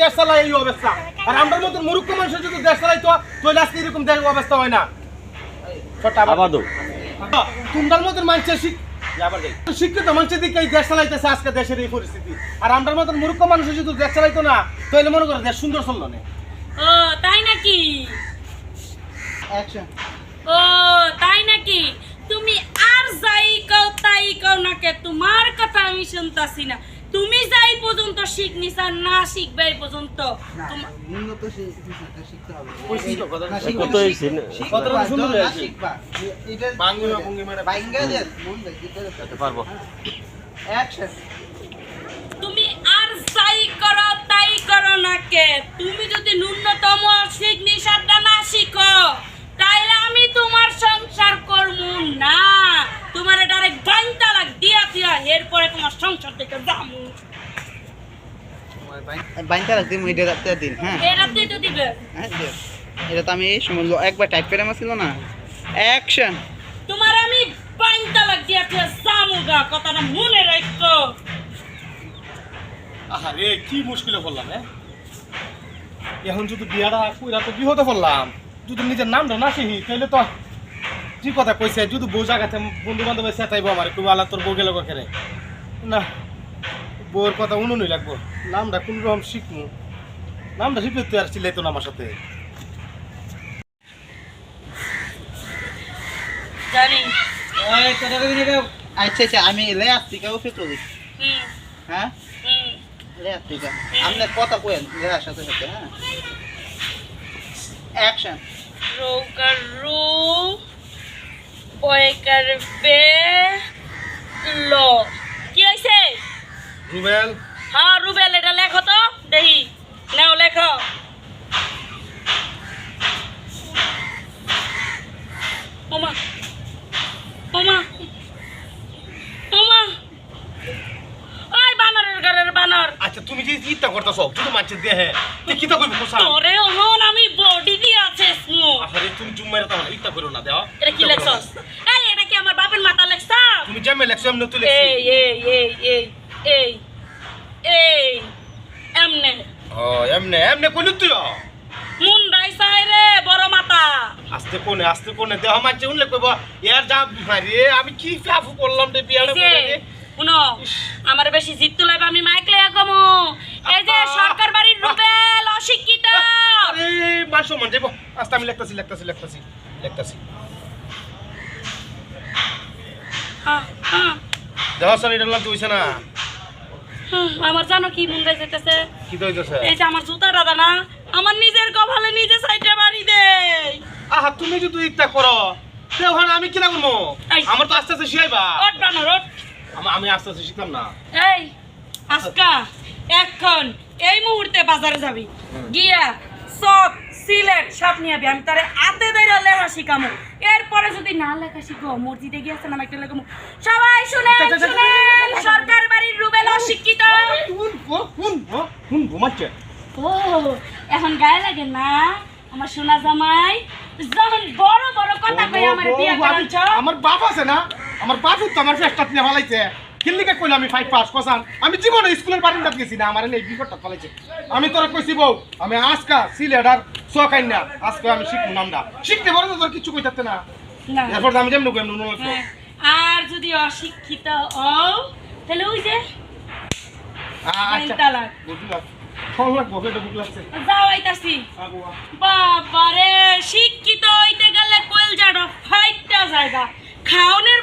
দেশ চালায় এই অবস্থা। আর আমার মতন মূর্খ মানুষ যদি দেশ চালাই তো তাহলে আজকে এরকম দেশ অবস্থা হয় না। মতন মানুষের। শিক্ষিত মানুষের দিকে এই দেশ চালাইতেছে আজকে দেশের এই পরিস্থিতি। আর আমার মতন মূর্খ মানুষ যদি দেশ চালাইতো না তাহলে মনে করো দেশ সুন্দর চলল না। ও তাই নাকি? ও তাই নাকি? তুমি আর যাই কও তাই কও না কে? তোমার কথা আমি শুনতাছি না। তুমি যাই পর্যন্ত শিখনিস আর না শিখবে এই পর্যন্ত উন্নত শিখতে হবে। কত হয়েছে কতটা সুন্দর হয়েছে। এটা-। দেন, মন পারব. তুমি আর যাই করো তাই করো না কে তুমি যদি ন্যূনতম শিখনিসারটা না শিখো তাইলে আমি তোমার সংসার করব না তোমার ডাইরেক্ট বাইন তালাক দিয়া দিয়া এরপরে তোমার সংসার থেকে যাব। বাইনটা রাখতে দিন, এটা রাখতে দিন, হ্যাঁ? তো দিবে। হ্যাঁ, এটা তো আমি একবার টাইপ করে না। অ্যাকশন তোমার কথাটা মনে রাখো। কি মুশকিলে পড়লাম হ্যাঁ? এখন যদি বিয়াটা কইরা তো বিহতে পড়লাম যদি নিজের নামটা না শিখি তাহলে তো কি কথা কইছে যদি বউ জায়গাতে বন্ধু বান্ধব চেতাইবো আমার খুব আলা তোর বউ গেল কেরে। না বউর কথা উনুনই লাগবো। নামটা কোন রকম শিখব নামটা শিখলে তুই আর চিল্লাইতো না আমার সাথে। জানি। আচ্ছা আচ্ছা আমি লে আসছি কেউ ফিট করি হ্যাঁ? আপনার কথা কইেন লেয়ার সাথে সাথে হ্যাঁ? অ্যাকশন রোকার রু ওয়েকার বে লো। কি হয়েছে রুবেল। হ্যাঁ রুবেল এটা লেখো তো দেখি। নাও লেখো। ওমা ওমা ওমা। ওই বানরের ঘরের বানর। আচ্ছা তুমি যে চিন্তা করতেছ যদি মাছের দেহে তুই কিতা করবি কোসা তোরে হন আমি আরে তুমি তো ইত্যা করো না দেও এটা কি লেখছস? এই এটা কি আমার বাপের মাথা লেখছা তুমি জামে লেখছো এমনি তুই লেখছি। এই এই এই এই এই এই এমনে। ও এমনে এমনে কইলি তুই? চাই রে বড় মাথা। আস্তে কোনে আস্তে কোনে দেহ মাঝে উনলে কইব ইয়ার যা মারি আমি কি কাফু করলাম রে বিয়াড়ে শুনো আমার বেশি জিত তুলাইব আমি মাইক লইয়া কমু। এই যে সরকার বাড়ির রুবেল অশিক্ষিত। আরে মান আস্তে আমি লেখতাছি লেখতাছি লেখতাছি লেখতাছি। হ্যাঁ, হ্যাঁ, হইছে না? হ্যাঁ, আমার জানো কি মুন্ডাই যেতেছে কি এই যে আমার জুতা দাদা না আমার নিজের কপালে নিজে সাইডে বাড়ি দেয় আহা তুমি যদি ইত্যা করো আমি কি এই। আমার তো আস্তে আস্তে ওট আমা- আস্তে আস্তে শিখতাম না। এই আজকা এখন এই মুহূর্তে বাজারে যাবি। গিয়া সব সিলেট সব নিয়ে আমি তারে হাতে ধরে লেখা শিখামু। এরপরে যদি না লেখা শিখো মসজিদে গিয়েছে না একটা লেখামু সবাই শুনেন আচ্ছা, আচ্ছা, শুনেন সরকার বাড়ির রুবেল অশিক্ষিত ঘুমাচ্ছে। ও এখন গায়ে লাগে না? আমার সোনা জামাই যখন বড় বড় কথা কই আমার বিয়ে করাচ্ছ আমার বাপ আছে না? আমার বাপ তো আমার ফেস্টাত নিয়ে ভালাইছে কিল্লিকে কইলাম আমি ফাইভ পাস কসান। আমি জীবনে স্কুলের বারিন্দাত গেছি না আমার এই বিপদটা ফলাইছে আমি তোরা কইছি বউ আমি আজকা সিলেট আর সোয়াকাইন না আজকে আমি শিখব নামটা শিখতে পারো তো তোর কিছু কইতাতে না? না। এরপর আমি যেমন নুন হ্যাঁ, আর যদি অশিক্ষিত হও তাহলে ওই যে আচ্ছা বুঝলাম। বাবারে শিক্ষিত হইতে গেলে কইল জাডো ফাইটটা জায়গা খাওনের